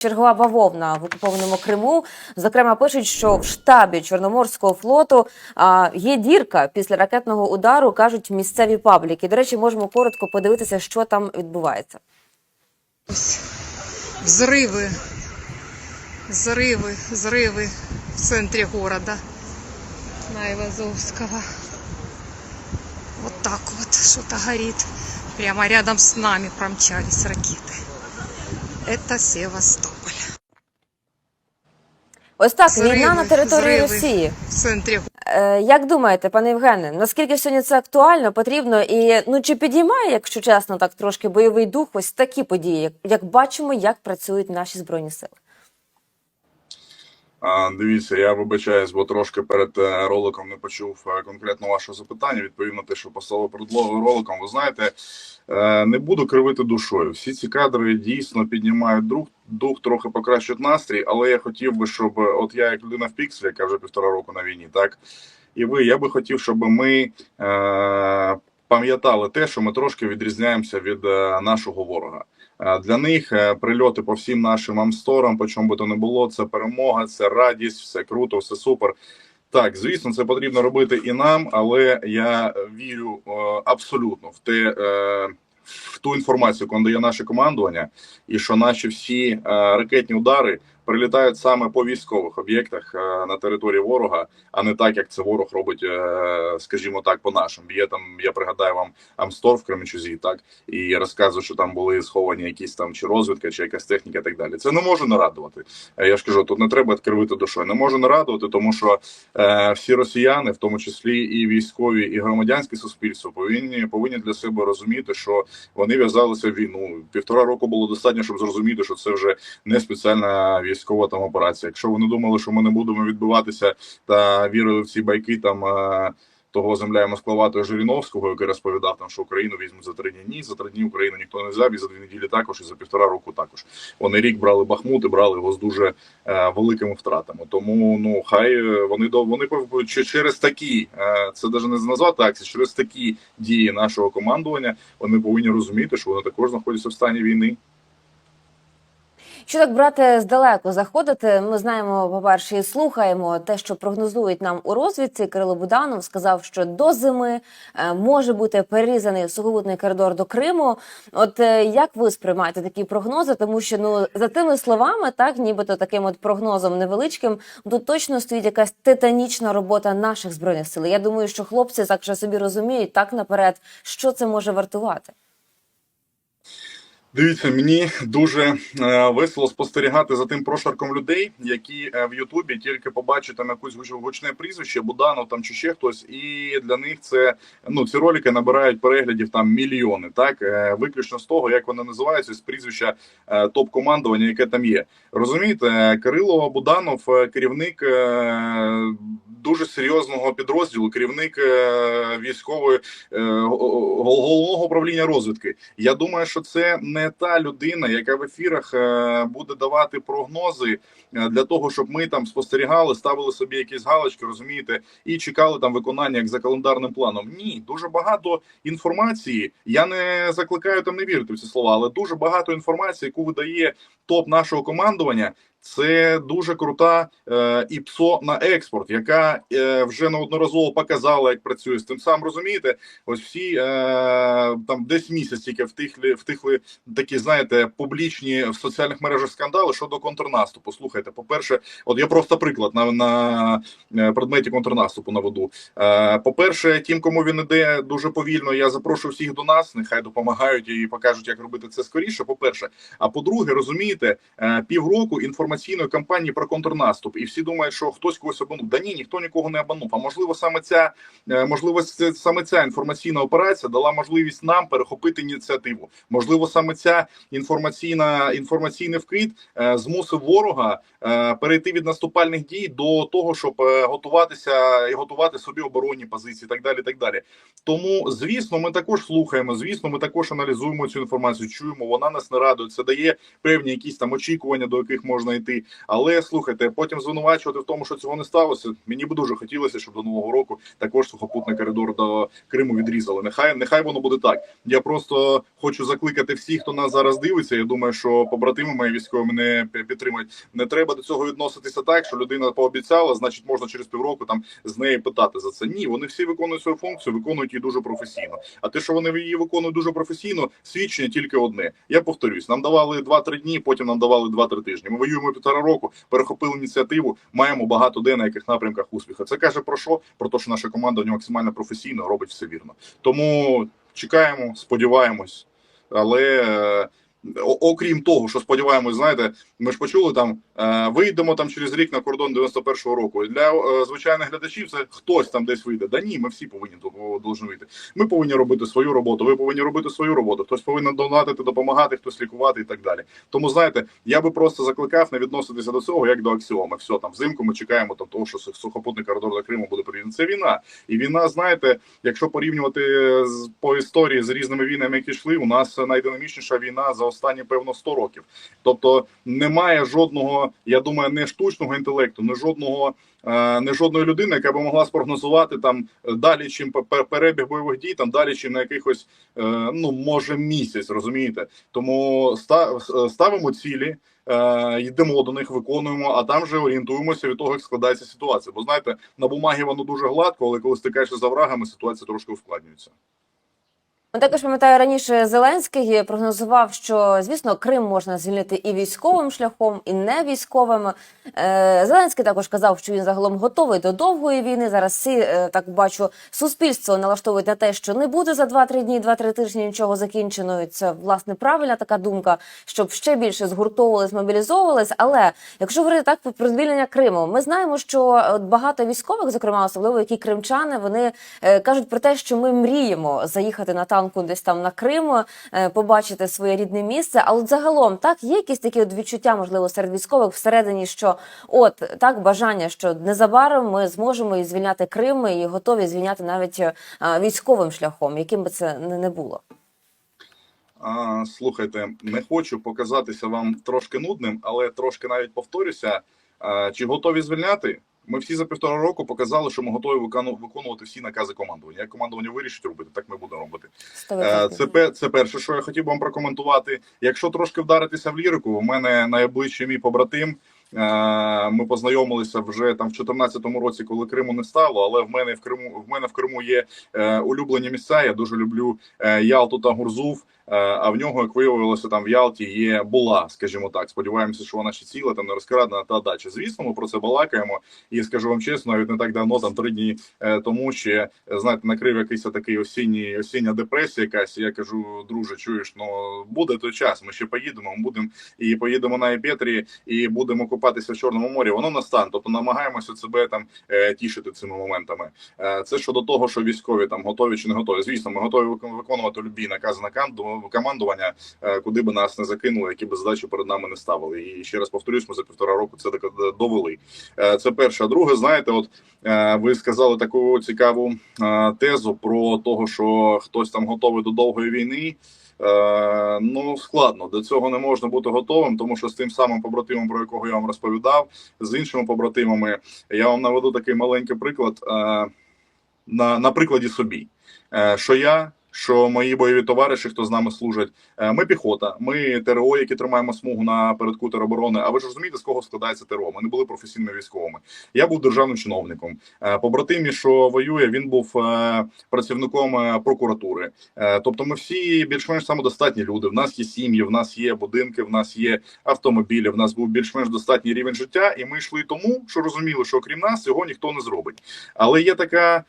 Чергова бавовна в окупованому Криму. Зокрема, пишуть, що в штабі Чорноморського флоту а, є дірка після ракетного удару, кажуть місцеві пабліки. До речі, можемо коротко подивитися, що там відбувається. Взриви, взриви, взриви в центре города Наивазовского. Вот так вот что-то горит. Прямо рядом с нами промчались ракеты. Это Севастополь. Ось так Зриви, війна на території зриви. Росії. В центрі. Е, як думаєте, пане Євгене, наскільки сьогодні це актуально, потрібно і ну чи підіймає, якщо чесно, так трошки бойовий дух, ось такі події, як, як бачимо, як працюють наші збройні сили? Дивіться, я вибачаюсь, бо трошки перед е, роликом не почув е, конкретно вашого запитання. Відповів на те, що послали перед роликом. Ви знаєте, е, не буду кривити душою. Всі ці кадри дійсно піднімають дух, дух трохи покращують настрій, але я хотів би, щоб от я як людина в пікселі, яка вже півтора року на війні, так і ви, я би хотів, щоб ми пам'ятали те, що ми трошки відрізняємося від нашого ворога. Для них е, прильоти по всім нашим амсторам, по чому би то не було, це перемога, це радість, все круто, все супер. Так, звісно, це потрібно робити і нам, але я вірю абсолютно в те. е, В ту інформацію, яку надає наше командування, і що наші всі е, ракетні удари прилітають саме по військових об'єктах е, на території ворога, а не так, як це ворог робить, е, скажімо так, по нашим. Є там, я пригадаю вам Амстор в Кременчузі, так і розказую, що там були сховані якісь там чи розвідка, чи якась техніка, і так далі. Це не може не радувати. Е, Я ж кажу, тут не треба кривити душою. Не може не радувати, тому що е, всі росіяни, в тому числі і військові, і громадянське суспільство, повинні повинні для себе розуміти, що вони в'язалися війну. Півтора року було достатньо, щоб зрозуміти, що це вже не спеціальна військова там операція. Якщо вони думали, що ми не будемо відбиватися та вірили в ці байки там. е, того земля Москвоватого Жириновського, який розповідав там, що Україну візьмуть за три дні. Ні, за три дні Україну ніхто не взяв, і за дві неділі також, і за півтора року також. Вони рік брали Бахмут і брали його з дуже е, великими втратами. Тому ну хай е, вони до вони через такі е, це навіть не назвати акції, через такі дії нашого командування вони повинні розуміти, що вони також знаходяться в стані війни. Що так брати здалеку заходити? Ми знаємо, по-перше, і слухаємо те, що прогнозують нам у розвідці. Кирило Буданов сказав, що до зими е, може бути перерізаний сухопутний коридор до Криму. От е, як ви сприймаєте такі прогнози? Тому що ну за тими словами, так нібито таким от прогнозом невеличким, тут точно стоїть якась титанічна робота наших збройних сил. Я думаю, що хлопці так вже собі розуміють так наперед, що це може вартувати. Дивіться, мені дуже е, весело спостерігати за тим прошарком людей, які е, в Ютубі тільки побачать там якусь гуч- гучне прізвище, Буданов там чи ще хтось, і для них це ну ці ролики набирають переглядів там мільйони, так е, виключно з того, як вони називаються, з прізвища топ-командування, яке там є. Розумієте, Кирило Буданов, керівник дуже серйозного підрозділу, керівник е, військової е, головного управління розвідки. Я думаю, що це не та людина, яка в ефірах е, буде давати прогнози для того, щоб ми там спостерігали, ставили собі якісь галочки, розумієте, і чекали там виконання як за календарним планом. Ні, дуже багато інформації. Я не закликаю там не вірити в ці слова, але дуже багато інформації, яку видає топ нашого командування. Це дуже крута е, ІПСО на експорт, яка е, вже неодноразово показала, як працює з тим самим. Розумієте, ось всі е, там десь місяць тільки втихли, втихли такі, знаєте, публічні в соціальних мережах скандали щодо контрнаступу. Слухайте, по-перше, от я просто приклад на, на е, предметі контрнаступу наведу. Е, по-перше, тим, кому він іде дуже повільно, я запрошую всіх до нас. Нехай допомагають і покажуть, як робити це скоріше. По-перше, а по-друге, розумієте, е, півроку інформаційної кампанії про контрнаступ, і всі думають, що хтось когось обманув. Да ні, ніхто нікого не обманув. А можливо, саме ця е, можливо, саме ця інформаційна операція дала можливість нам перехопити ініціативу. Можливо, саме ця інформаційна інформаційний вкид е, змусив ворога е, перейти від наступальних дій до того, щоб готуватися і готувати собі оборонні позиції, так далі. Так далі. Тому, звісно, ми також слухаємо. Звісно, ми також аналізуємо цю інформацію. Чуємо, вона нас не радує. Це дає певні якісь там очікування, до яких можна знайти. Але слухайте, потім звинувачувати в тому, що цього не сталося. Мені би дуже хотілося, щоб до нового року також сухопутний коридор до Криму відрізали. Нехай нехай воно буде так. Я просто хочу закликати всіх, хто нас зараз дивиться. Я думаю, що побратими мої військові мене підтримують. Не треба до цього відноситися так, що людина пообіцяла, значить можна через півроку там з неї питати за це. Ні, вони всі виконують свою функцію, виконують її дуже професійно. А те, що вони її виконують дуже професійно, свідчення тільки одне. Я повторюсь, нам давали 2-3 дні, потім нам давали 2-3 тижні. Ми воюємо півтора року, перехопили ініціативу, маємо багато де на яких напрямках успіху. Це каже про що? Про те, що наша команда у нього максимально професійно робить все вірно. Тому чекаємо, сподіваємось, але. е, Окрім того, що сподіваємось, знаєте, ми ж почули там вийдемо там через рік на кордон 91-го року. Для е, звичайних глядачів це хтось там десь вийде. Да ні, ми всі повинні вийти. Ми повинні робити свою роботу. Ви повинні робити свою роботу. Хтось повинен донатити, допомагати, хтось лікувати і так далі. Тому знаєте, я би просто закликав не відноситися до цього як до аксіоми. Все там взимку ми чекаємо там того, що сухопутний коридор до Криму буде приєднаний. Це війна, і війна, знаєте, якщо порівнювати з по історії з різними війнами, які йшли, у нас найдинамічніша війна за останні певно 100 років. Тобто немає жодного, я думаю, не штучного інтелекту, не жодного. е, Не жодної людини, яка би могла спрогнозувати там е, далі, чим пе- пе- перебіг бойових дій, там далі, чим на якихось е, ну може місяць, розумієте? Тому ставимо цілі, йдемо до них, виконуємо, а там вже орієнтуємося від того, як складається ситуація. Бо знаєте, на бумагі воно дуже гладко, але коли стикаєшся з врагами, ситуація трошки ускладнюється. Ну, також пам'ятаю раніше Зеленський прогнозував, що звісно Крим можна звільнити і військовим шляхом, і не військовим. Е, Зеленський також казав, що він загалом готовий до довгої війни. Зараз всі е, так бачу, суспільство налаштовують на те, що не буде за 2-3 дні, 2-3 тижні нічого закінчено. І Це власне правильна така думка, щоб ще більше згуртовувались, мобілізовувались. Але якщо говорити так про звільнення Криму, ми знаємо, що багато військових, зокрема особливо які кримчани, вони е, кажуть про те, що ми мріємо заїхати на танку десь там на Крим, е, побачити своє рідне місце. Але загалом так є якісь такі от відчуття, можливо, серед військових всередині, що от так бажання, що незабаром ми зможемо і звільняти Крим і готові звільняти навіть е, військовим шляхом, яким би це не було. А, слухайте, не хочу показатися вам трошки нудним, але трошки навіть повторюся. А, чи готові звільняти? Ми всі за півтора року показали, що ми готові викону- виконувати всі накази командування. Як командування вирішить робити, так ми будемо робити. Е, Це це перше, що я хотів би вам прокоментувати. Якщо трошки вдаритися в лірику, у мене найближчий мій побратим. Е, Ми познайомилися вже там в 2014 році, коли Криму не стало. Але в мене в Криму в мене в Криму є е, улюблені місця. Я дуже люблю е, Ялту та Гурзув. А в нього, як виявилося, там в Ялті є була, скажімо так. Сподіваємося, що вона ще ціла, там не розкрадена та дача. Звісно, ми про це балакаємо. І скажу вам чесно, навіть не так давно, там три дні тому ще знаєте, накрив якийсь такий осінній осіння депресія. Якась я кажу, друже, чуєш, ну буде той час. Ми ще поїдемо. Ми будемо і поїдемо на Епетрі, і будемо купатися в Чорному морі. Воно настане. Тобто намагаємося себе там е, тішити цими моментами. Е, Це щодо того, що військові там готові чи не готові. Звісно, ми готові викон- виконувати любі накази на командування, е, куди би нас не закинули, які би задачі перед нами не ставили. І ще раз повторюсь, ми за півтора року це довели. Це перше. А друге, знаєте, от ви сказали таку цікаву тезу про того, що хтось там готовий до довгої війни. Е, ну складно до цього не можна бути готовим, тому що з тим самим побратимом, про якого я вам розповідав, з іншими побратимами, я вам наведу такий маленький приклад е, на, на прикладі собі. Е, що я, що мої бойові товариші, хто з нами служать, е, ми піхота, ми ТРО, які тримаємо смугу на передку тероборони. А ви ж розумієте, з кого складається ТРО? Ми не були професійними військовими. Я був державним чиновником. Е, Побратимі, що воює, він був е, працівником прокуратури. Тобто, ми всі більш-менш самодостатні люди. В нас є сім'ї, в нас є будинки, в нас є автомобілі. В нас був більш-менш достатній рівень життя, і ми йшли тому, що розуміли, що окрім нас його ніхто не зробить. Але є така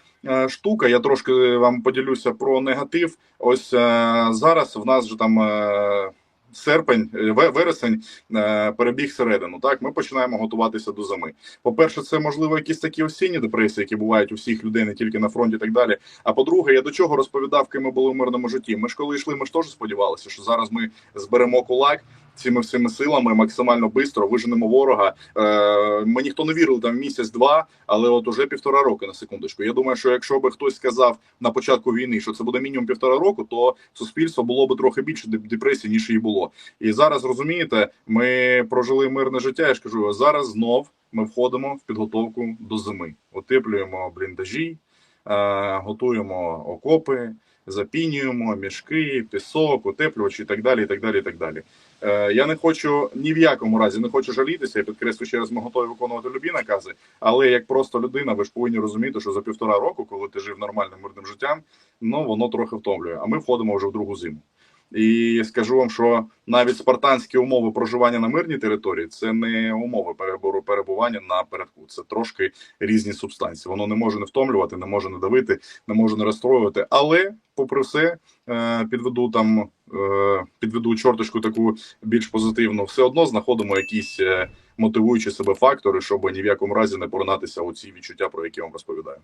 штука. Я трошки вам поділюся про негатив. Ось е, зараз в нас вже там. е, Серпень, е, вересень е, перебіг середину. Так, ми починаємо готуватися до зими. По-перше, це можливо якісь такі осінні депресії, які бувають у всіх людей, не тільки на фронті, і так далі. А по-друге, я до чого розповідав, ким ми були в мирному житті. Ми ж коли йшли, ми ж теж сподівалися, що зараз ми зберемо кулак цими всіми силами максимально швидко виженемо ворога. Е, ми ніхто не вірив там місяць-два, але от уже півтора року на секундочку. Я думаю, що якщо би хтось сказав на початку війни, що це буде мінімум півтора року, то суспільство було би трохи більше депресії, ніж її було. І зараз розумієте, ми прожили мирне життя. Я ж кажу, зараз знов ми входимо в підготовку до зими. Утеплюємо бліндажі, е, готуємо окопи, запінюємо мішки, пісок, утеплювачі і так далі. І так далі, і так далі. Е, я не хочу ні в якому разі не хочу жалітися. Я підкреслю ще раз, ми готові виконувати любі накази. Але як просто людина, ви ж повинні розуміти, що за півтора року, коли ти жив нормальним мирним життям, ну воно трохи втомлює. А ми входимо вже в другу зиму. І скажу вам, що навіть спартанські умови проживання на мирній території це не умови перебору перебування на передку. Це трошки різні субстанції. Воно не може не втомлювати, не може не давити, не може не розстроювати. Але, попри все, е, підведу там е, підведу чорточку таку більш позитивну. Все одно знаходимо якісь е, мотивуючі себе фактори, щоб ні в якому разі не поронатися у ці відчуття, про які я вам розповідаю.